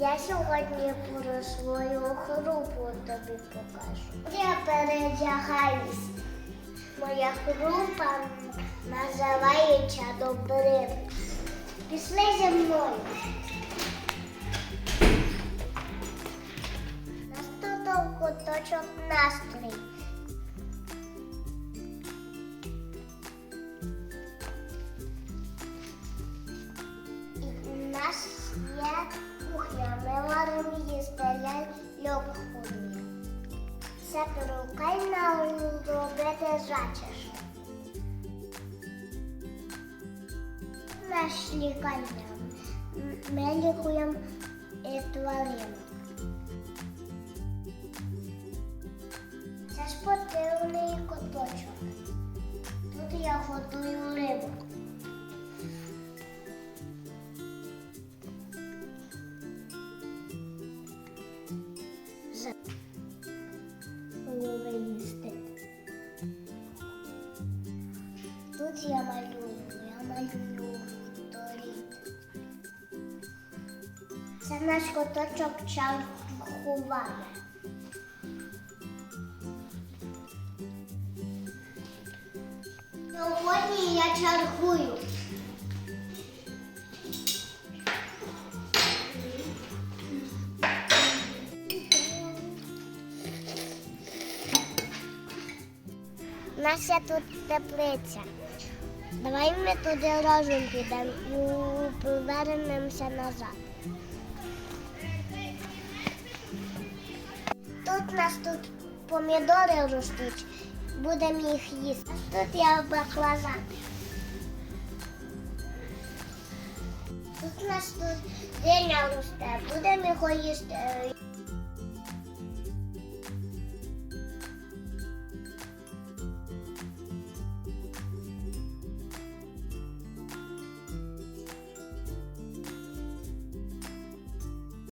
Я сьогодні про свою групу тобі покажу. Я передягаюсь. Моя група називається Добрин. Пішли зі мною. Наступив куточок настрій. І у нас є кухня. Ми варимо їсти ляльок худні. Це прикольно робити зачіс. Наш лікарня. М- Ми лікуємо і тваринок. Це спортивний куточок. Тут я готую рибу. Тут я малюю, я малюю торіт. Це наш коточок чархуває. Сьогодні я чаргую. У нас є тут теплиця. Давай ми туди разом підемо і повернемося назад. Тут у нас тут помідори ростуть, будемо їх їсти. Тут є баклажан. Тут у нас тут диня росте, будемо його їсти.